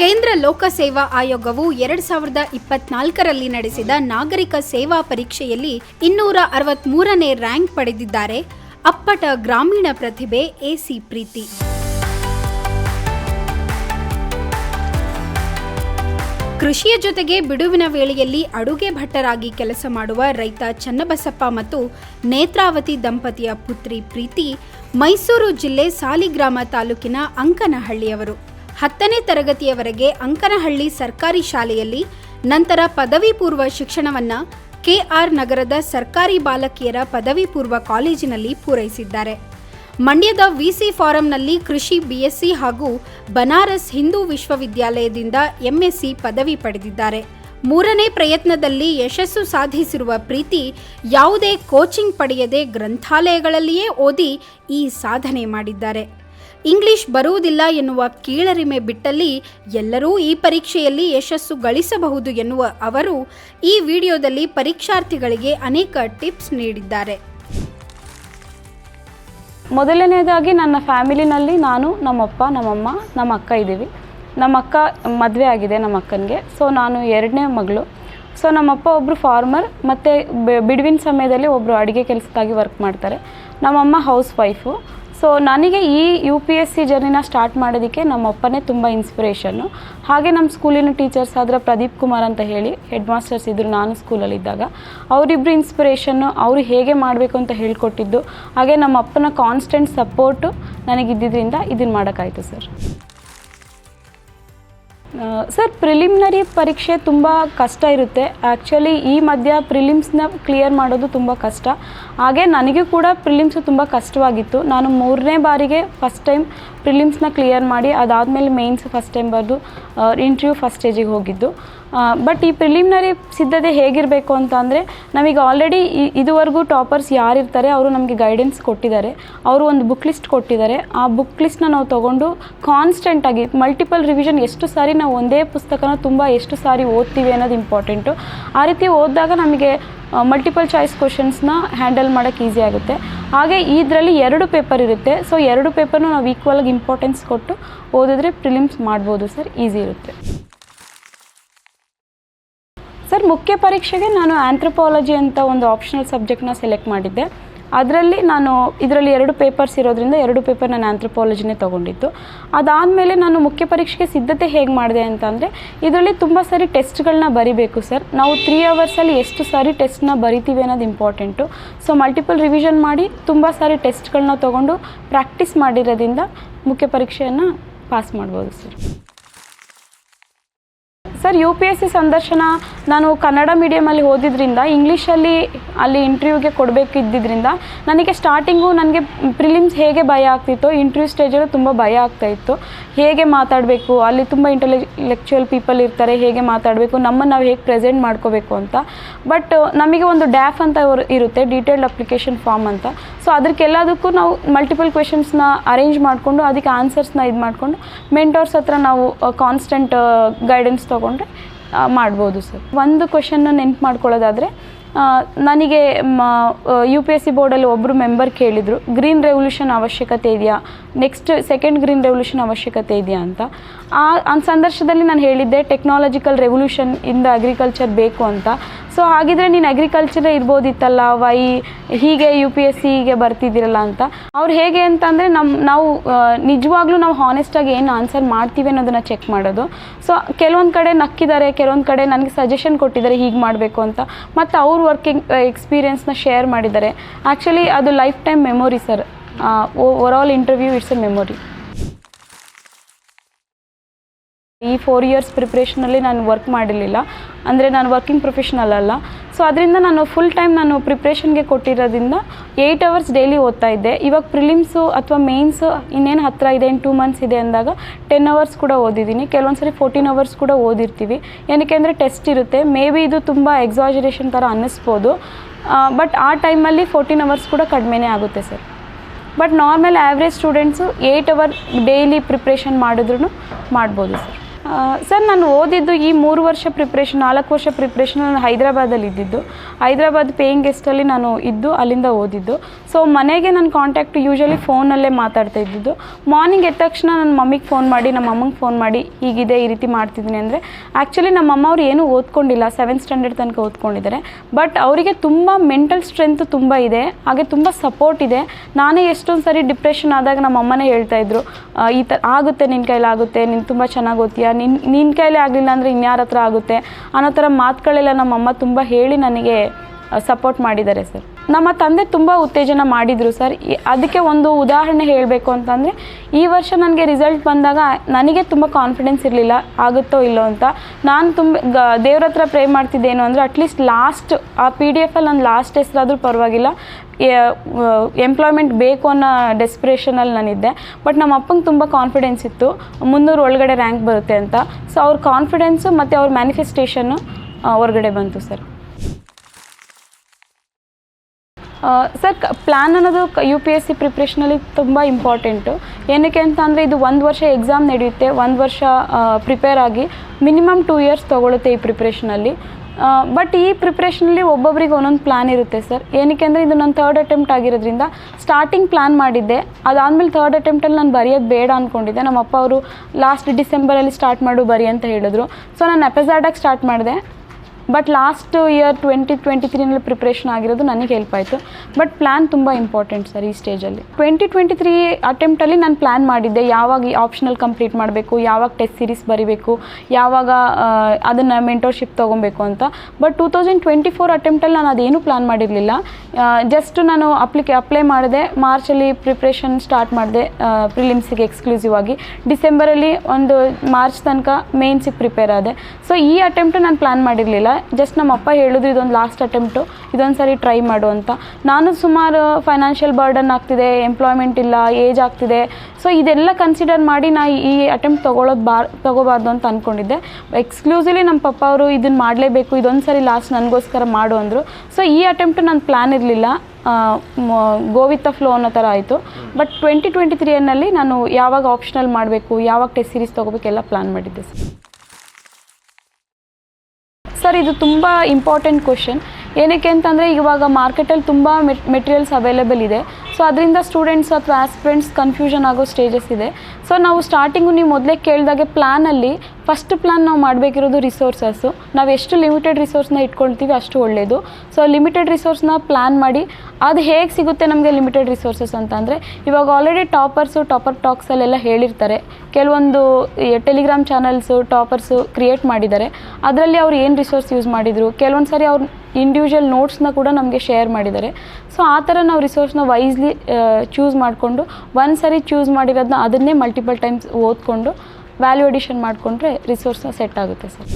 ಕೇಂದ್ರ ಲೋಕಸೇವಾ ಆಯೋಗವು ಎರಡ್ ಸಾವಿರದ ಇಪ್ಪತ್ನಾಲ್ಕರಲ್ಲಿ ನಡೆಸಿದ ನಾಗರಿಕ ಸೇವಾ ಪರೀಕ್ಷೆಯಲ್ಲಿ ಇನ್ನೂರ ಅರವತ್ಮೂರನೇ ರ್ಯಾಂಕ್ ಪಡೆದಿದ್ದಾರೆ. ಅಪ್ಪಟ ಗ್ರಾಮೀಣ ಪ್ರತಿಭೆ, ಎಸಿ ಪ್ರೀತಿ. ಕೃಷಿಯ ಜೊತೆಗೆ ಬಿಡುವಿನ ವೇಳೆಯಲ್ಲಿ ಅಡುಗೆ ಭಟ್ಟರಾಗಿ ಕೆಲಸ ಮಾಡುವ ರೈತ ಚನ್ನಬಸಪ್ಪ ಮತ್ತು ನೇತ್ರಾವತಿ ದಂಪತಿಯ ಪುತ್ರಿ ಪ್ರೀತಿ ಮೈಸೂರು ಜಿಲ್ಲೆ ಸಾಲಿಗ್ರಾಮ ತಾಲೂಕಿನ ಅಂಕನಹಳ್ಳಿಯವರು. ಹತ್ತನೇ ತರಗತಿಯವರೆಗೆ ಅಂಕನಹಳ್ಳಿ ಸರ್ಕಾರಿ ಶಾಲೆಯಲ್ಲಿ ನಂತರ ಪದವಿ ಪೂರ್ವ ಶಿಕ್ಷಣವನ್ನು ಕೆಆರ್ ನಗರದ ಸರ್ಕಾರಿ ಬಾಲಕಿಯರ ಪದವಿ ಪೂರ್ವ ಕಾಲೇಜಿನಲ್ಲಿ ಪೂರೈಸಿದ್ದಾರೆ. ಮಂಡ್ಯದ ವಿಸಿ ಫಾರಂನಲ್ಲಿ ಕೃಷಿ ಬಿಎಸ್ಸಿ ಹಾಗೂ ಬನಾರಸ್ ಹಿಂದೂ ವಿಶ್ವವಿದ್ಯಾಲಯದಿಂದ ಎಂಎಸ್ಸಿ ಪದವಿ ಪಡೆದಿದ್ದಾರೆ. ಮೂರನೇ ಪ್ರಯತ್ನದಲ್ಲಿ ಯಶಸ್ಸು ಸಾಧಿಸಿರುವ ಪ್ರೀತಿ ಯಾವುದೇ ಕೋಚಿಂಗ್ ಪಡೆಯದೆ ಗ್ರಂಥಾಲಯಗಳಲ್ಲಿಯೇ ಓದಿ ಈ ಸಾಧನೆ ಮಾಡಿದ್ದಾರೆ. ಇಂಗ್ಲಿಷ್ ಬರುವುದಿಲ್ಲ ಎನ್ನುವ ಕೀಳರಿಮೆ ಬಿಟ್ಟಲ್ಲಿ ಎಲ್ಲರೂ ಈ ಪರೀಕ್ಷೆಯಲ್ಲಿ ಯಶಸ್ಸು ಗಳಿಸಬಹುದು ಎನ್ನುವ ಅವರು ಈ ವಿಡಿಯೋದಲ್ಲಿ ಪರೀಕ್ಷಾರ್ಥಿಗಳಿಗೆ ಅನೇಕ ಟಿಪ್ಸ್ ನೀಡಿದ್ದಾರೆ. ಮೊದಲನೇದಾಗಿ ನನ್ನ ಫ್ಯಾಮಿಲಿನಲ್ಲಿ ನಾನು, ನಮ್ಮಪ್ಪ, ನಮ್ಮಮ್ಮ ನಮ್ಮ ಅಕ್ಕ ಇದ್ದೀವಿ. ನಮ್ಮ ಅಕ್ಕ ಮದುವೆ ಆಗಿದೆ ನಮ್ಮ ಅಕ್ಕನಿಗೆ ಸೊ ನಾನು ಎರಡನೇ ಮಗಳು. ಸೊ ನಮ್ಮಪ್ಪ ಒಬ್ಬರು ಫಾರ್ಮರ್ ಮತ್ತು ಬಿಡುವಿನ ಸಮಯದಲ್ಲಿ ಒಬ್ಬರು ಅಡುಗೆ ಕೆಲಸಕ್ಕಾಗಿ ವರ್ಕ್ ಮಾಡ್ತಾರೆ. ನಮ್ಮಮ್ಮ ಹೌಸ್ ವೈಫು ಸೊ ನನಗೆ ಈ ಯು ಪಿ ಎಸ್ ಸಿ ಜರ್ನಿನ ಸ್ಟಾರ್ಟ್ ಮಾಡೋದಕ್ಕೆ ನಮ್ಮಪ್ಪನೇ ತುಂಬ ಇನ್ಸ್ಪಿರೇಷನ್ನು ಹಾಗೆ ನಮ್ಮ ಸ್ಕೂಲಿನ ಟೀಚರ್ಸ್ ಆದರೆ ಪ್ರದೀಪ್ ಕುಮಾರ್ ಅಂತ ಹೇಳಿ ಹೆಡ್ ಮಾಸ್ಟರ್ಸ್ ಇದ್ದರು ನಾನು ಸ್ಕೂಲಲ್ಲಿದ್ದಾಗ ಅವರಿಬ್ಬರು ಇನ್ಸ್ಪಿರೇಷನ್ನು ಅವರು ಹೇಗೆ ಮಾಡಬೇಕು ಅಂತ ಹೇಳ್ಕೊಟ್ಟಿದ್ದು. ಹಾಗೆ ನಮ್ಮ ಅಪ್ಪನ ಕಾನ್ಸ್ಟೆಂಟ್ ಸಪೋರ್ಟು ನನಗಿದ್ದಿದ್ದರಿಂದ ಇದನ್ನು ಮಾಡೋಕ್ಕಾಯಿತು ಸರ್ ಸರ್ ಪ್ರಿಲಿಮಿನರಿ ಪರೀಕ್ಷೆ ತುಂಬ ಕಷ್ಟ ಇರುತ್ತೆ. ಆ್ಯಕ್ಚುಲಿ ಈ ಮಧ್ಯ ಪ್ರಿಲಿಮ್ಸ್ನ ಕ್ಲಿಯರ್ ಮಾಡೋದು ತುಂಬ ಕಷ್ಟ. ಹಾಗೆ ನನಗೂ ಕೂಡ ಪ್ರಿಲಿಮ್ಸು ತುಂಬ ಕಷ್ಟವಾಗಿತ್ತು. ನಾನು ಮೂರನೇ ಬಾರಿಗೆ ಫಸ್ಟ್ ಟೈಮ್ ಪ್ರಿಲಿಮ್ಸ್ನ ಕ್ಲಿಯರ್ ಮಾಡಿ ಅದಾದಮೇಲೆ ಮೇನ್ಸ್ ಫಸ್ಟ್ ಟೈಮ್ ಬರೆದು ಇಂಟರ್ವ್ಯೂ ಫಸ್ಟ್ ಸ್ಟೇಜಿಗೆ ಹೋಗಿದ್ದು. ಬಟ್ ಈ ಪ್ರಿಲಿಮ್ನರಿ ಸಿದ್ಧತೆ ಹೇಗಿರಬೇಕು ಅಂತ ಅಂದರೆ ನಮಗೆ ಆಲ್ರೆಡಿ ಇದುವರೆಗೂ ಟಾಪರ್ಸ್ ಯಾರಿರ್ತಾರೆ ಅವರು ನಮಗೆ ಗೈಡೆನ್ಸ್ ಕೊಟ್ಟಿದ್ದಾರೆ. ಅವರು ಒಂದು ಬುಕ್ ಲಿಸ್ಟ್ ಕೊಟ್ಟಿದ್ದಾರೆ. ಆ ಬುಕ್ ಲಿಸ್ಟ್ನ ನಾವು ತೊಗೊಂಡು ಕಾನ್ಸ್ಟೆಂಟಾಗಿ ಮಲ್ಟಿಪಲ್ ರಿವಿಷನ್ ಎಷ್ಟು ಸಾರಿ ನಾವು ಒಂದೇ ಪುಸ್ತಕನ ತುಂಬ ಎಷ್ಟು ಸಾರಿ ಓದ್ತೀವಿ ಅನ್ನೋದು ಇಂಪಾರ್ಟೆಂಟು ಆ ರೀತಿ ಓದಿದಾಗ ನಮಗೆ ಮಲ್ಟಿಪಲ್ ಚಾಯ್ಸ್ ಕ್ವಶನ್ಸ್ನ ಹ್ಯಾಂಡಲ್ ಮಾಡೋಕ್ಕೆ ಈಸಿ ಆಗುತ್ತೆ. ಹಾಗೆ ಇದರಲ್ಲಿ ಎರಡು ಪೇಪರ್ ಇರುತ್ತೆ. ಸೊ ಎರಡು ಪೇಪರ್ನು ನಾವು ಈಕ್ವಲಾಗಿ ಇಂಪಾರ್ಟೆನ್ಸ್ ಕೊಟ್ಟು ಓದಿದ್ರೆ ಪ್ರಿಲಿಮ್ಸ್ ಮಾಡ್ಬೋದು ಸರ್ ಈಸಿ ಇರುತ್ತೆ. ಸರ್ ಮುಖ್ಯ ಪರೀಕ್ಷೆಗೆ ನಾನು ಆಂಥ್ರಪಾಲಜಿ ಅಂತ ಒಂದು ಆಪ್ಷನಲ್ ಸಬ್ಜೆಕ್ಟ್ನ ಸೆಲೆಕ್ಟ್ ಮಾಡಿದ್ದೆ. ಅದರಲ್ಲಿ ನಾನು ಇದರಲ್ಲಿ ಎರಡು ಪೇಪರ್ಸ್ ಇರೋದ್ರಿಂದ ಎರಡು ಪೇಪರ್ ನಾನು ಆಂಥ್ರಪಾಲಜಿನೇ ತೊಗೊಂಡಿದ್ದು. ಅದಾದಮೇಲೆ ನಾನು ಮುಖ್ಯ ಪರೀಕ್ಷೆಗೆ ಸಿದ್ಧತೆ ಹೇಗೆ ಮಾಡಿದೆ ಅಂತಂದರೆ, ಇದರಲ್ಲಿ ತುಂಬ ಸಾರಿ ಟೆಸ್ಟ್ಗಳನ್ನ ಬರಿಬೇಕು ಸರ್. ನಾವು ತ್ರೀ ಅವರ್ಸಲ್ಲಿ ಎಷ್ಟು ಸಾರಿ ಟೆಸ್ಟ್ನ ಬರಿತೀವಿ ಅನ್ನೋದು ಇಂಪಾರ್ಟೆಂಟು ಸೊ ಮಲ್ಟಿಪಲ್ ರಿವಿಷನ್ ಮಾಡಿ ತುಂಬ ಸಾರಿ ಟೆಸ್ಟ್ಗಳನ್ನ ತೊಗೊಂಡು ಪ್ರಾಕ್ಟೀಸ್ ಮಾಡಿರೋದ್ರಿಂದ ಮುಖ್ಯ ಪರೀಕ್ಷೆಯನ್ನು ಪಾಸ್ ಮಾಡ್ಬೋದು sir. Sir U P S C ಸಂದರ್ಶನ ನಾನು ಕನ್ನಡ ಮೀಡಿಯಮಲ್ಲಿ ಓದಿದ್ರಿಂದ ಇಂಗ್ಲೀಷಲ್ಲಿ ಅಲ್ಲಿ ಇಂಟರ್ವ್ಯೂಗೆ ಕೊಡಬೇಕಿದ್ದಿದ್ದರಿಂದ ನನಗೆ ಸ್ಟಾರ್ಟಿಂಗು ನನಗೆ ಪ್ರಿಲಿಮ್ಸ್ ಹೇಗೆ ಭಯ ಆಗ್ತಿತ್ತು ಇಂಟರ್ವ್ಯೂ ಸ್ಟೇಜಲ್ಲಿ ತುಂಬ ಭಯ ಆಗ್ತಾಯಿತ್ತು ಹೇಗೆ ಮಾತಾಡಬೇಕು, ಅಲ್ಲಿ ತುಂಬ ಇಂಟೆಲೆಕ್ಚುಯಲ್ ಪೀಪಲ್ ಇರ್ತಾರೆ, ಹೇಗೆ ಮಾತಾಡಬೇಕು, ನಮ್ಮನ್ನು ನಾವು ಹೇಗೆ ಪ್ರೆಸೆಂಟ್ ಮಾಡ್ಕೋಬೇಕು ಅಂತ. ಬಟ್ ನಮಗೆ ಒಂದು ಡ್ಯಾಫ್ ಅಂತ ಇರುತ್ತೆ ಡೀಟೇಲ್ಡ್ ಅಪ್ಲಿಕೇಶನ್ ಫಾರ್ಮ್ ಅಂತ. ಸೊ ಅದಕ್ಕೆಲ್ಲದಕ್ಕೂ ನಾವು ಮಲ್ಟಿಪಲ್ ಕ್ವೆಶನ್ಸ್ನ ಅರೇಂಜ್ ಮಾಡಿಕೊಂಡು, ಅದಕ್ಕೆ ಆನ್ಸರ್ಸ್ನ ಇದು ಮಾಡಿಕೊಂಡು ಮೆಂಟೋರ್ಸ್ ಹತ್ರ ನಾವು ಕಾನ್ಸ್ಟೆಂಟ್ ಗೈಡೆನ್ಸ್ ತೊಗೊಂಡ್ರೆ ಮಾಡ್ಬೋದು ಸರ್. ಒಂದು ಕ್ವಶನ್ನ ನೆನ್ಪು ಮಾಡ್ಕೊಳ್ಳೋದಾದರೆ ನನಗೆ ಯು ಪಿ ಎಸ್ ಸಿ ಬೋರ್ಡಲ್ಲಿ ಒಬ್ಬರು ಮೆಂಬರ್ ಕೇಳಿದರು ಗ್ರೀನ್ ರೆವಲ್ಯೂಷನ್ ಅವಶ್ಯಕತೆ ಇದೆಯಾ? ನೆಕ್ಸ್ಟ್ ಸೆಕೆಂಡ್ ಗ್ರೀನ್ ರೆವಲ್ಯೂಷನ್ ಅವಶ್ಯಕತೆ ಇದೆಯಾ? ಅಂತ. ಆ ಸಂದರ್ಶದಲ್ಲಿ ನಾನು ಹೇಳಿದ್ದೆ ಟೆಕ್ನಾಲಜಿಕಲ್ ರೆವಲ್ಯೂಷನ್ ಇಂದ ಅಗ್ರಿಕಲ್ಚರ್ ಬೇಕು ಅಂತ. ಸೊ ಹಾಗಿದ್ರೆ ನೀನು ಅಗ್ರಿಕಲ್ಚರೇ ಇರ್ಬೋದಿತ್ತಲ್ಲ ವೈ ಹೀಗೆ ಯು ಪಿ ಎಸ್ ಸಿಗೆ ಬರ್ತಿದ್ದೀರಲ್ಲ ಅಂತ. ಅವ್ರು ಹೇಗೆ ಅಂತಂದರೆ ನಮ್ಮ ನಾವು ನಿಜವಾಗ್ಲೂ ನಾವು ಹಾನೆಸ್ಟಾಗಿ ಏನು ಆನ್ಸರ್ ಮಾಡ್ತೀವಿ ಅನ್ನೋದನ್ನು ಚೆಕ್ ಮಾಡೋದು. ಸೊ ಕೆಲವೊಂದು ಕಡೆ ನಕ್ಕಿದ್ದಾರೆ, ಕೆಲವೊಂದು ಕಡೆ ನನಗೆ ಸಜೆಷನ್ ಕೊಟ್ಟಿದ್ದಾರೆ, ಹೀಗೆ ಮಾಡಬೇಕು ಅಂತ. ಮತ್ತು ಅವ್ರ ವರ್ಕಿಂಗ್ ಎಕ್ಸ್ಪೀರಿಯನ್ಸ್ನ ಶೇರ್ ಮಾಡಿದ್ದಾರೆ. ಆ್ಯಕ್ಚುಲಿ ಅದು life time memory sir over all interview it's a memory ಈ ಫೋರ್ ಇಯರ್ಸ್ ಪ್ರಿಪ್ರೇಷನಲ್ಲಿ ನಾನು ವರ್ಕ್ ಮಾಡಿರಲಿಲ್ಲ. ಅಂದರೆ ನಾನು ವರ್ಕಿಂಗ್ ಪ್ರೊಫೆಷನಲ್ ಅಲ್ಲ. ಸೊ ಅದರಿಂದ ನಾನು ಫುಲ್ ಟೈಮ್ ನಾನು ಪ್ರಿಪ್ರೇಷನ್ಗೆ ಕೊಟ್ಟಿರೋದ್ರಿಂದ ಏಯ್ಟ್ ಅವರ್ಸ್ ಡೈಲಿ ಓದ್ತಾ ಇದ್ದೆ. ಇವಾಗ ಪ್ರಿಲಿಮ್ಸು ಅಥವಾ ಮೇನ್ಸು ಇನ್ನೇನು ಹತ್ತಿರ ಇದೆ ಇನ್ನು ಟೂ ಮಂತ್ಸ್ ಇದೆ ಅಂದಾಗ ಟೆನ್ ಅವರ್ಸ್ ಕೂಡ ಓದಿದ್ದೀನಿ. ಕೆಲವೊಂದು ಸರಿ ಫೋರ್ಟೀನ್ ಅವರ್ಸ್ ಕೂಡ ಓದಿರ್ತೀವಿ. ಏನಕ್ಕೆ ಅಂದರೆ ಟೆಸ್ಟ್ ಇರುತ್ತೆ. ಮೇ ಬಿ ಇದು ತುಂಬ ಎಕ್ಸಾಜರೇಷನ್ ಥರ ಅನ್ನಿಸ್ಬೋದು. ಬಟ್ ಆ ಟೈಮಲ್ಲಿ ಫೋರ್ಟೀನ್ ಅವರ್ಸ್ ಕೂಡ ಕಡಿಮೆನೇ ಆಗುತ್ತೆ sir. But normal average students eight hour daily preparation ಮಾಡಿದ್ರು ಮಾಡ್ಬೋದು ಸರ್. ಸರ್ ನಾನು ಓದಿದ್ದು ಈ ಮೂರು ವರ್ಷ ಪ್ರಿಪ್ರೇಷನ್ ನಾಲ್ಕು ವರ್ಷ ಪ್ರಿಪ್ರೇಷನ್ ನಾನು ಹೈದ್ರಾಬಾದಲ್ಲಿ ಇದ್ದಿದ್ದು. ಹೈದ್ರಾಬಾದ್ ಪೇಯಿಂಗ್ ಗೆಸ್ಟಲ್ಲಿ ನಾನು ಇದ್ದು ಅಲ್ಲಿಂದ ಓದಿದ್ದು. ಸೊ ಮನೆಗೆ ನನ್ನ ಕಾಂಟ್ಯಾಕ್ಟ್ ಯೂಶಲಿ ಫೋನಲ್ಲೇ ಮಾತಾಡ್ತಾ ಇದ್ದಿದ್ದು. ಮಾರ್ನಿಂಗ್ ಎದ್ದ ತಕ್ಷಣ ನನ್ನ ಮಮ್ಮಿಗೆ ಫೋನ್ ಮಾಡಿ ನಮ್ಮ ಅಮ್ಮಂಗೆ ಫೋನ್ ಮಾಡಿ ಹೀಗಿದೆ ಈ ರೀತಿ ಮಾಡ್ತಿದ್ದೀನಿ ಅಂದರೆ ಆ್ಯಕ್ಚುಲಿ ನಮ್ಮ ಅಮ್ಮ ಅವ್ರು ಏನೂ ಓದ್ಕೊಂಡಿಲ್ಲ ಸೆವೆಂತ್ ಸ್ಟ್ಯಾಂಡರ್ಡ್ ತನಕ ಓದ್ಕೊಂಡಿದ್ದಾರೆ. ಬಟ್ ಅವರಿಗೆ ತುಂಬ ಮೆಂಟಲ್ ಸ್ಟ್ರೆಂತ್ ತುಂಬ ಇದೆ ಹಾಗೆ ತುಂಬ ಸಪೋರ್ಟ್ ಇದೆ. ನಾನೇ ಎಷ್ಟೊಂದು ಸರಿ ಡಿಪ್ರೆಷನ್ ಆದಾಗ ನಮ್ಮ ಅಮ್ಮನೇ ಹೇಳ್ತಾ ಇದ್ರು ಆ, ಈ ಥರ ಆಗುತ್ತೆ ನಿನ್ನ ಕೈಲಾಗುತ್ತೆ ನೀನು ತುಂಬ ಚೆನ್ನಾಗಿ ಓದ್ತೀಯ ನಿನ್ನ ನಿನ್ನ ಕೈಲೇ ಆಗಲಿಲ್ಲ ಅಂದರೆ ಇನ್ಯಾರ ಹತ್ರ ಆಗುತ್ತೆ? ಅನ್ನೋ ಥರ ಮಾತುಗಳೆಲ್ಲ ನಮ್ಮಮ್ಮ ತುಂಬ ಹೇಳಿ ನನಗೆ ಸಪೋರ್ಟ್ ಮಾಡಿದ್ದಾರೆ ಸರ್ ನಮ್ಮ ತಂದೆ ತುಂಬ ಉತ್ತೇಜನ ಮಾಡಿದರು ಸರ್. ಅದಕ್ಕೆ ಒಂದು ಉದಾಹರಣೆ ಹೇಳಬೇಕು ಅಂತಂದರೆ, ಈ ವರ್ಷ ನನಗೆ ರಿಸಲ್ಟ್ ಬಂದಾಗ ನನಗೆ ತುಂಬ ಕಾನ್ಫಿಡೆನ್ಸ್ ಇರಲಿಲ್ಲ, ಆಗುತ್ತೋ ಇಲ್ಲೋ ಅಂತ. ನಾನು ತುಂಬ ಗ, ದೇವ್ರ ಹತ್ರ ಪ್ರೇ ಮಾಡ್ತಿದ್ದೇನು ಅಂದರೆ ಅಟ್ಲೀಸ್ಟ್ ಲಾಸ್ಟ್ ಆ ಪಿ ಡಿ ಎಫಲ್ಲಿ ನಾನು ಲಾಸ್ಟ್ ಹೆಸರಾದರೂ ಪರವಾಗಿಲ್ಲ. ಎಂಪ್ಲಾಯ್ಮೆಂಟ್ ಬೇಕು ಅನ್ನೋ ಡೆಸ್ಪಿರೇಷನಲ್ಲಿ ನಾನಿದ್ದೆ. ಬಟ್ ನಮ್ಮ ಅಪ್ಪಂಗೆ ತುಂಬ ಕಾನ್ಫಿಡೆನ್ಸ್ ಇತ್ತು. ಮುನ್ನೂರು ಒಳಗಡೆ ರ್ಯಾಂಕ್ ಬರುತ್ತೆ ಅಂತ. ಸೊ ಅವ್ರ ಕಾನ್ಫಿಡೆನ್ಸು ಮತ್ತು ಅವ್ರ ಮ್ಯಾನಿಫೆಸ್ಟೇಷನ್ನು ಹೊರಗಡೆ ಬಂತು ಸರ್. ಸರ್ ಪ್ಲ್ಯಾನ್ ಅನ್ನೋದು ಯು ಪಿ ಎಸ್ ಸಿ ಪ್ರಿಪ್ರೇಷನಲ್ಲಿ ತುಂಬ ಇಂಪಾರ್ಟೆಂಟು ಏನಕ್ಕೆ ಅಂತ ಅಂದರೆ ಇದು ಒಂದು ವರ್ಷ ಎಕ್ಸಾಮ್ ನಡೆಯುತ್ತೆ, ಒಂದು ವರ್ಷ ಪ್ರಿಪೇರ್ ಆಗಿ ಮಿನಿಮಮ್ ಟೂ ಇಯರ್ಸ್ ತೊಗೊಳುತ್ತೆ ಈ ಪ್ರಿಪ್ರೇಷನಲ್ಲಿ ಬಟ್ ಈ ಪ್ರಿಪ್ರೇಷನಲ್ಲಿ ಒಬ್ಬೊಬ್ರಿಗೆ ಒಂದೊಂದು ಪ್ಲ್ಯಾನ್ ಇರುತ್ತೆ ಸರ್. ಏನಕ್ಕೆ ಅಂದರೆ ಇದು ನನ್ನ ಥರ್ಡ್ ಅಟೆಂಪ್ಟ್ ಆಗಿರೋದ್ರಿಂದ ಸ್ಟಾರ್ಟಿಂಗ್ ಪ್ಲ್ಯಾನ್ ಮಾಡಿದ್ದೆ. ಅದಾದಮೇಲೆ ಥರ್ಡ್ ಅಟೆಂಪ್ಟಲ್ಲಿ ನಾನು ಬರೆಯೋದು ಬೇಡ ಅಂದ್ಕೊಂಡಿದ್ದೆ ನಮ್ಮ ಅಪ್ಪ ಅವರು ಲಾಸ್ಟ್ ಡಿಸೆಂಬರಲ್ಲಿ ಸ್ಟಾರ್ಟ್ ಮಾಡು, ಬರಿ ಅಂತ ಹೇಳಿದ್ರು. ಸೊ ನಾನು ಎಪಿಸಾಡಾಗಿ ಸ್ಟಾರ್ಟ್ ಮಾಡಿದೆ. But last year twenty twenty ತ್ರೀನಲ್ಲಿ preparation ಆಗಿರೋದು ನನಗೆ ಹೆಲ್ಪ್ ಆಯಿತು. ಬಟ್ ಪ್ಲ್ಯಾನ್ ತುಂಬ ಇಂಪಾರ್ಟೆಂಟ್ ಸರ್ ಈ ಸ್ಟೇಜಲ್ಲಿ ಟ್ವೆಂಟಿ ಟ್ವೆಂಟಿ ತ್ರೀ ಅಟೆಂಪ್ಟಲ್ಲಿ ನಾನು ಪ್ಲ್ಯಾನ್ ಮಾಡಿದ್ದೆ. ಯಾವಾಗ ಆಪ್ಷನಲ್ ಕಂಪ್ಲೀಟ್ ಮಾಡಬೇಕು, ಯಾವಾಗ ಟೆಸ್ಟ್ ಸೀರೀಸ್ ಬರಿಬೇಕು, ಯಾವಾಗ ಅದನ್ನು ಮೆಂಟೋರ್ಶಿಪ್ ತೊಗೊಬೇಕು ಅಂತ. But two thousand twenty four ಅಟೆಂಪ್ಟಲ್ಲಿ ನಾನು ಅದೇನು ಪ್ಲ್ಯಾನ್ ಮಾಡಿರಲಿಲ್ಲ. ಜಸ್ಟ್ ನಾನು ಅಪ್ಲಿಕೆ ಅಪ್ಲೈ ಮಾಡಿದೆ. ಮಾರ್ಚಲ್ಲಿ ಪ್ರಿಪ್ರೇಷನ್ ಸ್ಟಾರ್ಟ್ ಮಾಡಿದೆ ಪ್ರಿಲಿಮ್ಸಿಗೆ ಎಕ್ಸ್ಕ್ಲೂಸಿವ್ ಆಗಿ. ಡಿಸೆಂಬರಲ್ಲಿ ಒಂದು ಮಾರ್ಚ್ ತನಕ ಮೇನ್ಸಿಗೆ ಪ್ರಿಪೇರ್ ಆದೆ. ಸೊ ಈ ಅಟೆಂಪ್ಟು ನಾನು ಪ್ಲ್ಯಾನ್ ಮಾಡಿರಲಿಲ್ಲ. ಜಸ್ಟ್ ನಮ್ಮ ಅಪ್ಪ ಹೇಳಿದ್ರು ಇದೊಂದು ಲಾಸ್ಟ್ ಅಟೆಂಪ್ಟು ಇದೊಂದು ಸರಿ ಟ್ರೈ ಮಾಡು ಅಂತ. ನಾನು ಸುಮಾರು ಫೈನಾನ್ಷಿಯಲ್ ಬರ್ಡನ್ ಆಗ್ತಿದೆ ಎಂಪ್ಲಾಯ್ಮೆಂಟ್ ಇಲ್ಲ ಏಜ್ ಆಗ್ತಿದೆ. ಸೊ ಇದೆಲ್ಲ ಕನ್ಸಿಡರ್ ಮಾಡಿ ನಾ ಈ ಅಟೆಂಪ್ಟ್ ತೊಗೊಳೋದು ಬಾರ್, ತೊಗೋಬಾರ್ದು ಅಂತ ಅಂದ್ಕೊಂಡಿದ್ದೆ ಎಕ್ಸ್ಕ್ಲೂಸಿವ್ಲಿ ನಮ್ಮ ಪಪ್ಪ ಅವರು ಇದನ್ನು ಮಾಡಲೇಬೇಕು ಇದೊಂದು ಸರಿ ಲಾಸ್ಟ್ ನನಗೋಸ್ಕರ ಮಾಡು ಅಂದರು. ಸೊ ಈ ಅಟೆಂಪ್ಟು ನನ್ನ ಪ್ಲ್ಯಾನ್ ಇರಲಿಲ್ಲ. ಗೋವಿತ್ತ ಫ್ಲೋ ಅನ್ನೋ ಥರ ಆಯಿತು. ಬಟ್ ಟ್ವೆಂಟಿ ಟ್ವೆಂಟಿ ತ್ರೀಯಲ್ಲಿ ನಾನು ಯಾವಾಗ ಆಪ್ಷನಲ್ ಮಾಡಬೇಕು, ಯಾವಾಗ ಟೆಸ್ಟ್ ಸೀರೀಸ್ ತೊಗೋಬೇಕೆಲ್ಲ ಪ್ಲ್ಯಾನ್ ಮಾಡಿದ್ದೆ. ಸರ್ ಸರ್, ಇದು ತುಂಬ ಇಂಪಾರ್ಟೆಂಟ್ ಕ್ವಶನ್ ಏನಕ್ಕೆ ಅಂತಂದರೆ, ಇವಾಗ ಮಾರ್ಕೆಟಲ್ಲಿ ತುಂಬ ಮೆಟೀರಿಯಲ್ಸ್ ಅವೈಲೇಬಲ್ ಇದೆ. ಸೊ ಅದರಿಂದ ಸ್ಟೂಡೆಂಟ್ಸ್ ಅಥವಾ ಆಸ್ಪಿರೆಂಟ್ಸ್ ಕನ್ಫ್ಯೂಷನ್ ಆಗೋ ಸ್ಟೇಜಸ್ ಇದೆ. ಸೊ ನಾವು ಸ್ಟಾರ್ಟಿಂಗು ನೀವು ಮೊದಲೇ ಕೇಳಿದಾಗೆ ಪ್ಲ್ಯಾನಲ್ಲಿ ಫಸ್ಟ್ ಪ್ಲ್ಯಾನ್ ನಾವು ಮಾಡಬೇಕಿರೋದು ರಿಸೋರ್ಸಸ್ಸು ನಾವು ಎಷ್ಟು ಲಿಮಿಟೆಡ್ ರಿಸೋರ್ಸ್ನ ಇಟ್ಕೊಳ್ತೀವಿ ಅಷ್ಟು ಒಳ್ಳೆಯದು ಸೊ ಲಿಮಿಟೆಡ್ ರಿಸೋರ್ಸ್ನ ಪ್ಲ್ಯಾನ್ ಮಾಡಿ, ಅದು ಹೇಗೆ ಸಿಗುತ್ತೆ ನಮಗೆ ಲಿಮಿಟೆಡ್ ರಿಸೋರ್ಸಸ್ ಅಂತಂದರೆ, ಇವಾಗ ಆಲ್ರೆಡಿ ಟಾಪರ್ಸು ಟಾಪರ್ ಟಾಕ್ಸಲ್ಲೆಲ್ಲ ಹೇಳಿರ್ತಾರೆ. ಕೆಲವೊಂದು ಟೆಲಿಗ್ರಾಮ್ ಚಾನಲ್ಸು ಟಾಪರ್ಸು ಕ್ರಿಯೇಟ್ ಮಾಡಿದ್ದಾರೆ. ಅದರಲ್ಲಿ ಅವ್ರು ಏನು ರಿಸೋರ್ಸ್ ಯೂಸ್ ಮಾಡಿದರು? ಕೆಲವೊಂದು ಸಾರಿ ಅವ್ರು ಇಂಡಿವಿಜುವಲ್ ನೋಟ್ಸ್ನ ಕೂಡ ನಮಗೆ ಶೇರ್ ಮಾಡಿದ್ದಾರೆ. ಸೊ ಆ ಥರ ನಾವು ರಿಸೋರ್ಸ್ನ ವೈಸ್ಲಿ ಚೂಸ್ ಮಾಡಿಕೊಂಡು ಒಂದು ಸರಿ ಚೂಸ್ ಮಾಡಿರೋದನ್ನ ಅದನ್ನೇ ಮಲ್ಟಿಪಲ್ ಟೈಮ್ಸ್ ಓದ್ಕೊಂಡು ವ್ಯಾಲ್ಯೂ ಅಡಿಷನ್ ಮಾಡಿಕೊಂಡ್ರೆ ರಿಸೋರ್ಸ್ನ ಸೆಟ್ ಆಗುತ್ತೆ ಸರ್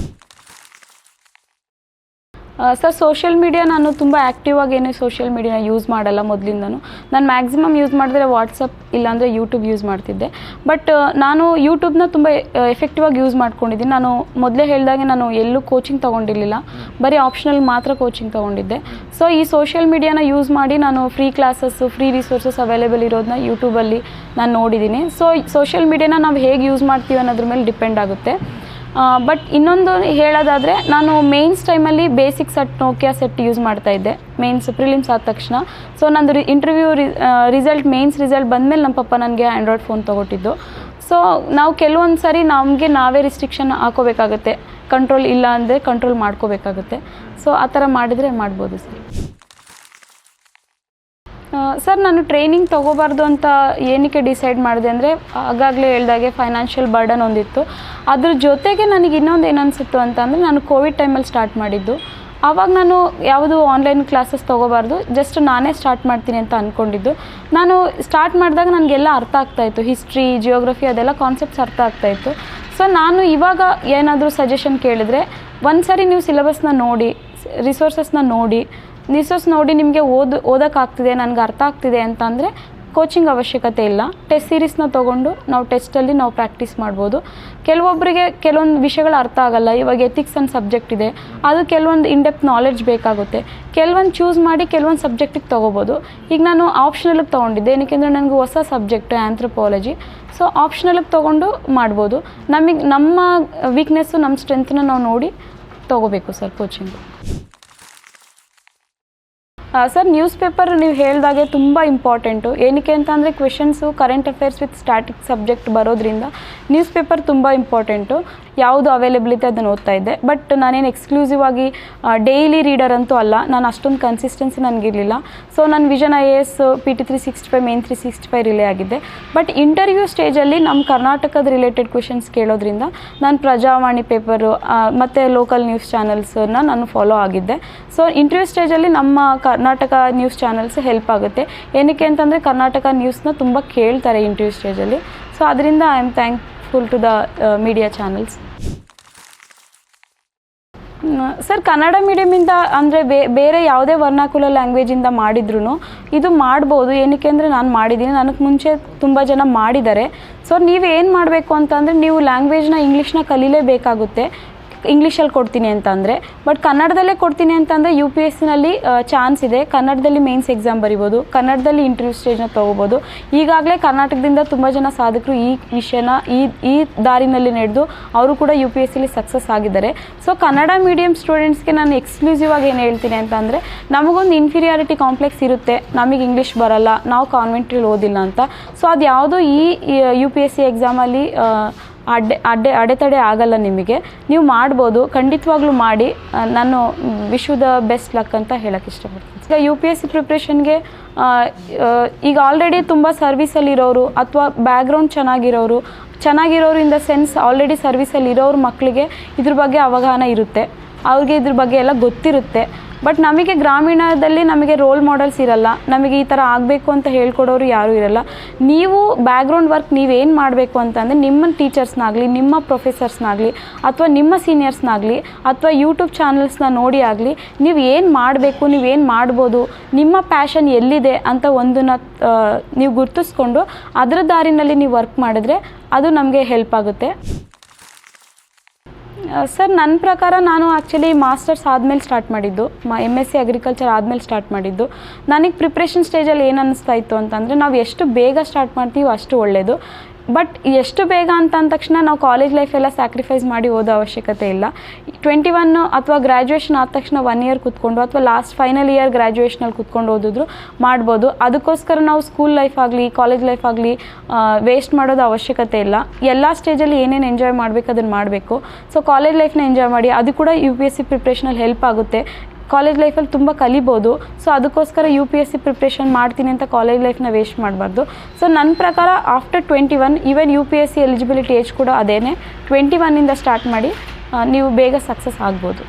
ಸರ್ ಸೋಷಿಯಲ್ ಮೀಡಿಯಾ ನಾನು ತುಂಬ ಆ್ಯಕ್ಟಿವ್ ಆಗಿ ಏನು ಸೋಷಿಯಲ್ ಮೀಡಿಯಾನ ಯೂಸ್ ಮಾಡಲ್ಲ ಮೊದಲಿಂದನೂ. ನಾನು ಮ್ಯಾಕ್ಸಿಮಮ್ ಯೂಸ್ ಮಾಡಿದ್ರೆ ವಾಟ್ಸಪ್ ಇಲ್ಲಾಂದರೆ ಯೂಟ್ಯೂಬ್ ಯೂಸ್ ಮಾಡ್ತಿದ್ದೆ. ಬಟ್ ನಾನು ಯೂಟ್ಯೂಬ್ನ ತುಂಬ ಎಫೆಕ್ಟಿವ್ ಆಗಿ ಯೂಸ್ ಮಾಡ್ಕೊಂಡಿದ್ದೀನಿ. ನಾನು ಮೊದಲೇ ಹೇಳಿದಾಗೆ ನಾನು ಎಲ್ಲೂ ಕೋಚಿಂಗ್ ತೊಗೊಂಡಿರಲಿಲ್ಲ. ಬರೀ ಆಪ್ಷನಲ್ ಮಾತ್ರ ಕೋಚಿಂಗ್ ತೊಗೊಂಡಿದ್ದೆ. ಸೊ ಈ ಸೋಷಿಯಲ್ ಮೀಡಿಯಾನ ಯೂಸ್ ಮಾಡಿ ನಾನು free classes free resources available ಇರೋದನ್ನ ಯೂಟ್ಯೂಬಲ್ಲಿ ನಾನು ನೋಡಿದ್ದೀನಿ. ಸೊ ಸೋಷಿಯಲ್ ಮೀಡಿಯಾನ ನಾವು ಹೇಗೆ ಯೂಸ್ ಮಾಡ್ತೀವಿ ಅನ್ನೋದ್ರ ಮೇಲೆ ಡಿಪೆಂಡ್ ಆಗುತ್ತೆ. ಬಟ್ ಇನ್ನೊಂದು ಹೇಳೋದಾದರೆ, ನಾನು ಮೇನ್ಸ್ ಟೈಮಲ್ಲಿ basic set Nokia set use ಮಾಡ್ತಾ ಇದ್ದೆ. ಮೇನ್ಸ್ ಪ್ರಿಲಿಮ್ಸ್ ಆದ ತಕ್ಷಣ. ಸೊ ನಂದು ರಿ ಇಂಟರ್ವ್ಯೂ ರಿಸಲ್ಟ್ ಮೇನ್ಸ್ ರಿಸಲ್ಟ್ ಬಂದಮೇಲೆ ನಮ್ಮ ಪಪ್ಪ ನನಗೆ ಆ್ಯಂಡ್ರಾಯ್ಡ್ ಫೋನ್ ತೊಗೊಟ್ಟಿದ್ದು. ಸೊ ನಾವು ಕೆಲವೊಂದು ಸಾರಿ ನಮಗೆ ನಾವೇ ರಿಸ್ಟ್ರಿಕ್ಷನ್ ಹಾಕೋಬೇಕಾಗುತ್ತೆ. ಕಂಟ್ರೋಲ್ ಇಲ್ಲ ಅಂದರೆ ಕಂಟ್ರೋಲ್ ಮಾಡ್ಕೋಬೇಕಾಗುತ್ತೆ. ಸೊ ಆ ಥರ ಮಾಡಿದರೆ ಮಾಡ್ಬೋದು ಸರ್. ಸರ್, ನಾನು ಟ್ರೈನಿಂಗ್ ತೊಗೋಬಾರ್ದು ಅಂತ ಏನಕ್ಕೆ ಡಿಸೈಡ್ ಮಾಡಿದೆ ಅಂದರೆ, ಆಗಾಗಲೇ ಹೇಳ್ದಾಗೆ ಫೈನಾನ್ಷಿಯಲ್ ಬರ್ಡನ್ ಒಂದಿತ್ತು. ಅದ್ರ ಜೊತೆಗೆ ನನಗೆ ಇನ್ನೊಂದು ಏನು ಅಂತಂದರೆ ನಾನು ಕೋವಿಡ್ ಟೈಮಲ್ಲಿ ಸ್ಟಾರ್ಟ್ ಮಾಡಿದ್ದು. ಆವಾಗ ನಾನು ಯಾವುದು ಆನ್ಲೈನ್ ಕ್ಲಾಸಸ್ ತೊಗೋಬಾರ್ದು ಜಸ್ಟ್ ನಾನೇ ಸ್ಟಾರ್ಟ್ ಮಾಡ್ತೀನಿ ಅಂತ ಅಂದ್ಕೊಂಡಿದ್ದು ನಾನು ಸ್ಟಾರ್ಟ್ ಮಾಡಿದಾಗ ನನಗೆಲ್ಲ ಅರ್ಥ ಆಗ್ತಾಯಿತ್ತು ಹಿಸ್ಟ್ರಿ ಜಿಯೋಗ್ರಫಿ ಅದೆಲ್ಲ ಕಾನ್ಸೆಪ್ಟ್ಸ್ ಅರ್ಥ ಆಗ್ತಾಯಿತ್ತು ಸೊ ನಾನು ಇವಾಗ ಏನಾದರೂ ಸಜೆಷನ್ ಕೇಳಿದರೆ ಒಂದು ಸರಿ ನೀವು ಸಿಲೆಬಸ್ನ ನೋಡಿ ರಿಸೋರ್ಸಸ್ನ ನೋಡಿ ರಿಸೋರ್ಸ್ ನೋಡಿ ನಿಮಗೆ ಓದು, ಓದೋಕ್ಕಾಗ್ತಿದೆ, ನನಗೆ ಅರ್ಥ ಆಗ್ತಿದೆ ಅಂತಂದರೆ ಕೋಚಿಂಗ್ ಅವಶ್ಯಕತೆ ಇಲ್ಲ. ಟೆಸ್ಟ್ ಸೀರೀಸ್ನ ತೊಗೊಂಡು ನಾವು ಟೆಸ್ಟಲ್ಲಿ ನಾವು ಪ್ರಾಕ್ಟೀಸ್ ಮಾಡ್ಬೋದು. ಕೆಲವೊಬ್ಬರಿಗೆ ಕೆಲವೊಂದು ವಿಷಯಗಳು ಅರ್ಥ ಆಗಲ್ಲ. ಇವಾಗ ಎಥಿಕ್ಸ್ ಅಂತ ಸಬ್ಜೆಕ್ಟ್ ಇದೆ. ಅದು ಕೆಲವೊಂದು ಇನ್ಡೆಪ್ತ್ ನಾಲೆಡ್ಜ್ ಬೇಕಾಗುತ್ತೆ. ಕೆಲವೊಂದು ಚೂಸ್ ಮಾಡಿ ಕೆಲವೊಂದು ಸಬ್ಜೆಕ್ಟಿಗೆ ತೊಗೋಬೋದು. ಈಗ ನಾನು ಆಪ್ಷನಲ್ಲಿಗೆ ತೊಗೊಂಡಿದ್ದೆ. ಏನಕ್ಕೆಂದರೆ ನನಗೆ ಹೊಸ ಸಬ್ಜೆಕ್ಟ್ ಆ್ಯಂಥ್ರಪಾಲಜಿ ಸೊ ಆಪ್ಷನಲ್ಲಿಗೆ ತೊಗೊಂಡು ಮಾಡ್ಬೋದು. ನಮಗೆ, ನಮ್ಮ ವೀಕ್ನೆಸ್ಸು ನಮ್ಮ ಸ್ಟ್ರೆಂತ್ನ ನಾವು ನೋಡಿ ತೊಗೋಬೇಕು sir coaching sir news paper ನೀವು ಹೇಳಿದಾಗೆ ತುಂಬ ಇಂಪಾರ್ಟೆಂಟು ಏನಕ್ಕೆ ಅಂತಂದರೆ questions current affairs with static subject ಬರೋದ್ರಿಂದ ನ್ಯೂಸ್ ಪೇಪರ್ ತುಂಬ ಇಂಪಾರ್ಟೆಂಟು ಯಾವುದು ಅವೈಲಬಿಲಿಟಿ ಅದನ್ನು ಓದ್ತಾ ಇದ್ದೆ. ಬಟ್ ನಾನೇನು ಎಕ್ಸ್ಕ್ಲೂಸಿವ್ ಆಗಿ ಡೈಲಿ ರೀಡರ್ ಅಂತೂ ಅಲ್ಲ, ನಾನು ಅಷ್ಟೊಂದು ಕನ್ಸಿಸ್ಟೆನ್ಸಿ ನನಗಿರಲಿಲ್ಲ. ಸೊ ನನ್ನ vision I A S P T three sixty five main three sixty five rely ಆಗಿದ್ದೆ. ಬಟ್ ಇಂಟರ್ವ್ಯೂ ಸ್ಟೇಜಲ್ಲಿ ನಮ್ಮ ಕರ್ನಾಟಕದ ರಿಲೇಟೆಡ್ ಕ್ವೆಶನ್ಸ್ ಕೇಳೋದ್ರಿಂದ ನಾನು ಪ್ರಜಾವಾಣಿ ಪೇಪರು ಮತ್ತು ಲೋಕಲ್ ನ್ಯೂಸ್ ಚಾನಲ್ಸನ್ನ ನಾನು ಫಾಲೋ ಆಗಿದ್ದೆ. ಸೊ ಇಂಟರ್ವ್ಯೂ ಸ್ಟೇಜಲ್ಲಿ ನಮ್ಮ ಕರ್ನಾಟಕ ನ್ಯೂಸ್ ಚಾನಲ್ಸ್ ಹೆಲ್ಪ್ ಆಗುತ್ತೆ. ಏನಕ್ಕೆ ಅಂತಂದರೆ ಕರ್ನಾಟಕ ನ್ಯೂಸ್ನ ತುಂಬ ಕೇಳ್ತಾರೆ ಇಂಟರ್ವ್ಯೂ ಸ್ಟೇಜಲ್ಲಿ ಸೊ ಅದರಿಂದ I am thankful to the media channels sir Kannada ಮೀಡಿಯಮಿಂದ ಅಂದರೆ ಬೇರೆ ಯಾವುದೇ ವರ್ಣಾಕುಲ ಲ್ಯಾಂಗ್ವೇಜಿಂದ ಮಾಡಿದ್ರು ಇದು ಮಾಡ್ಬೋದು. ಏನಕ್ಕೆ ಅಂದರೆ ನಾನು ಮಾಡಿದ್ದೀನಿ. ನನಗೆ ಮುಂಚೆ ತುಂಬ ಜನ ಮಾಡಿದ್ದಾರೆ. ಸೊ ನೀವು ಏನು ಮಾಡಬೇಕು ಅಂತಂದರೆ ನೀವು ಲ್ಯಾಂಗ್ವೇಜ್ನ ಇಂಗ್ಲೀಷ್ನ ಕಲೀಲೇಬೇಕಾಗುತ್ತೆ. ಇಂಗ್ಲೀಷಲ್ಲಿ ಕೊಡ್ತೀನಿ ಅಂತಂದರೆ ಬಟ್ ಕನ್ನಡದಲ್ಲೇ ಕೊಡ್ತೀನಿ ಅಂತಂದರೆ ಯು ಪಿ ಎಸ್ ಸಿನಲ್ಲಿ ಚಾನ್ಸ್ ಇದೆ. ಕನ್ನಡದಲ್ಲಿ ಮೇನ್ಸ್ ಎಕ್ಸಾಮ್ ಬರಿಬೋದು, ಕನ್ನಡದಲ್ಲಿ ಇಂಟರ್ವ್ಯೂ ಸ್ಟೇಜ್ನ ತೊಗೋಬೋದು. ಈಗಾಗಲೇ ಕರ್ನಾಟಕದಿಂದ ತುಂಬ ಜನ ಸಾಧಕರು ಈ ವಿಷಯನ, ಈ ಈ ದಾರಿನಲ್ಲಿ ನಡೆದು ಅವರು ಕೂಡ ಯು ಪಿ ಎಸ್ ಸಿಲಿ ಸಕ್ಸಸ್ ಆಗಿದ್ದಾರೆ. ಸೊ ಕನ್ನಡ ಮೀಡಿಯಂ ಸ್ಟೂಡೆಂಟ್ಸ್ಗೆ ನಾನು ಎಕ್ಸ್ಕ್ಲೂಸಿವ್ ಆಗಿ ಏನು ಹೇಳ್ತೀನಿ ಅಂತಂದರೆ, ನಮಗೊಂದು ಇನ್ಫೀರಿಯಾರಿಟಿ ಕಾಂಪ್ಲೆಕ್ಸ್ ಇರುತ್ತೆ. ನಮಗೆ ಇಂಗ್ಲೀಷ್ ಬರಲ್ಲ, ನಾವು ಕಾನ್ವೆಂಟ್ರಲ್ಲಿ ಓದಿಲ್ಲ ಅಂತ. ಸೊ ಅದು ಯಾವುದೋ ಈ ಯು ಪಿ ಎಸ್ ಸಿ ಎಕ್ಸಾಮಲ್ಲಿ ಅಡ್ಡೆ ಅಡ್ಡೆ ಅಡೆತಡೆ ಆಗಲ್ಲ ನಿಮಗೆ. ನೀವು ಮಾಡ್ಬೋದು. ಖಂಡಿತವಾಗ್ಲೂ ಮಾಡಿ. ನಾನು ವಿಶ್ವದ ಬೆಸ್ಟ್ ಲಕ್ ಅಂತ ಹೇಳಕ್ಕೆ ಇಷ್ಟಪಡ್ತೀನಿ. ಈಗ ಯು ಪಿ ಎಸ್ ಸಿ ಪ್ರಿಪ್ರೇಷನ್ಗೆ ಈಗ ಆಲ್ರೆಡಿ ತುಂಬ ಸರ್ವಿಸಲ್ಲಿರೋರು ಅಥವಾ ಬ್ಯಾಕ್ಗ್ರೌಂಡ್ ಚೆನ್ನಾಗಿರೋರು ಚೆನ್ನಾಗಿರೋರು ಇನ್ ದ ಸೆನ್ಸ್ ಆಲ್ರೆಡಿ ಸರ್ವಿಸಲ್ಲಿ ಇರೋರು ಮಕ್ಕಳಿಗೆ ಇದ್ರ ಬಗ್ಗೆ ಅವಗಾಹನ ಇರುತ್ತೆ. ಅವ್ರಿಗೆ ಇದ್ರ ಬಗ್ಗೆ ಎಲ್ಲ ಗೊತ್ತಿರುತ್ತೆ. ಬಟ್ ನಮಗೆ ಗ್ರಾಮೀಣದಲ್ಲಿ ನಮಗೆ ರೋಲ್ ಮಾಡೆಲ್ಸ್ ಇರಲ್ಲ. ನಮಗೆ ಈ ಥರ ಆಗಬೇಕು ಅಂತ ಹೇಳ್ಕೊಡೋರು ಯಾರೂ ಇರಲ್ಲ. ನೀವು ಬ್ಯಾಕ್ಗ್ರೌಂಡ್ ವರ್ಕ್ ನೀವೇನು ಮಾಡಬೇಕು ಅಂತಂದರೆ ನಿಮ್ಮ ಟೀಚರ್ಸ್ನಾಗಲಿ ನಿಮ್ಮ ಪ್ರೊಫೆಸರ್ಸ್ನಾಗಲಿ ಅಥವಾ ನಿಮ್ಮ ಸೀನಿಯರ್ಸ್ನಾಗಲಿ ಅಥವಾ ಯೂಟ್ಯೂಬ್ ಚಾನಲ್ಸ್ನ ನೋಡಿ ಆಗಲಿ, ನೀವು ಏನು ಮಾಡಬೇಕು ನೀವೇನು ಮಾಡ್ಬೋದು, ನಿಮ್ಮ ಪ್ಯಾಷನ್ ಎಲ್ಲಿದೆ ಅಂತ ಒಂದನ್ನ ನೀವು ಗುರುತಿಸ್ಕೊಂಡು ಅದರ ದಾರಿನಲ್ಲಿ ನೀವು ವರ್ಕ್ ಮಾಡಿದ್ರೆ ಅದು ನಮಗೆ ಹೆಲ್ಪ್ ಆಗುತ್ತೆ. ಸರ್ ನನ್ನ ಪ್ರಕಾರ ನಾನು ಆ್ಯಕ್ಚುಲಿ ಮಾಸ್ಟರ್ಸ್ ಆದಮೇಲೆ ಸ್ಟಾರ್ಟ್ ಮಾಡಿದ್ದು. ಮ ಎಂ ಎಸ್ ಸಿ ಅಗ್ರಿಕಲ್ಚರ್ ಆದಮೇಲೆ ಸ್ಟಾರ್ಟ್ ಮಾಡಿದ್ದು. ನನಗೆ ಪ್ರಿಪ್ರೇಷನ್ ಸ್ಟೇಜಲ್ಲಿ ಏನು ಅನ್ನಿಸ್ತಾ ಇತ್ತು ಅಂತಂದರೆ, ನಾವು ಎಷ್ಟು ಬೇಗ ಸ್ಟಾರ್ಟ್ ಮಾಡ್ತೀವೋ ಅಷ್ಟು ಒಳ್ಳೆಯದು ಬಟ್ ಎಷ್ಟು ಬೇಗ ಅಂತ ಅಂದ ತಕ್ಷಣ ನಾವು ಕಾಲೇಜ್ ಲೈಫೆಲ್ಲ ಸ್ಯಾಕ್ರಿಫೈಸ್ ಮಾಡಿ ಓದೋ ಅವಶ್ಯಕತೆ ಇಲ್ಲ. ಟ್ವೆಂಟಿ ಒನ್ ಅಥವಾ ಗ್ರ್ಯಾಜುಯೇಷನ್ ಆದ ತಕ್ಷಣ ಒನ್ ಇಯರ್ ಕೂತ್ಕೊಂಡು ಅಥವಾ ಲಾಸ್ಟ್ ಫೈನಲ್ ಇಯರ್ ಗ್ರ್ಯಾಜುಯೇಷನಲ್ಲಿ ಕೂತ್ಕೊಂಡು ಓದಿದ್ರು ಮಾಡ್ಬೋದು. ಅದಕ್ಕೋಸ್ಕರ ನಾವು ಸ್ಕೂಲ್ ಲೈಫ್ ಆಗಲಿ ಕಾಲೇಜ್ ಲೈಫ್ ಆಗಲಿ ವೇಸ್ಟ್ ಮಾಡೋದು ಅವಶ್ಯಕತೆ ಇಲ್ಲ. ಎಲ್ಲ ಸ್ಟೇಜಲ್ಲಿ ಏನೇನು ಎಂಜಾಯ್ ಮಾಡಬೇಕು ಅದನ್ನು ಮಾಡಬೇಕು. ಸೊ ಕಾಲೇಜ್ ಲೈಫ್ನ ಎಂಜಾಯ್ ಮಾಡಿ, ಅದು ಕೂಡ ಯು ಪಿ ಎಸ್ ಸಿ ಪ್ರಿಪ್ರೇಷನಲ್ಲಿ ಹೆಲ್ಪ್ ಆಗುತ್ತೆ. ಕಾಲೇಜ್ ಲೈಫಲ್ಲಿ ತುಂಬ ಕಲಿಬೋದು. ಸೊ ಅದಕ್ಕೋಸ್ಕರ U P S C preparation ಮಾಡ್ತೀನಿ ಅಂತ ಕಾಲೇಜ್ ಲೈಫ್ನ ವೇಸ್ಟ್ ಮಾಡಬಾರ್ದು. ಸೊ ನನ್ನ ಪ್ರಕಾರ after twenty one even U P S C eligibility age ಕೂಡ ಅದೇನೇ. ಟ್ವೆಂಟಿ ಒನ್ನಿಂದ ಸ್ಟಾರ್ಟ್ ಮಾಡಿ ನೀವು ಬೇಗ ಸಕ್ಸಸ್ ಆಗ್ಬೋದು.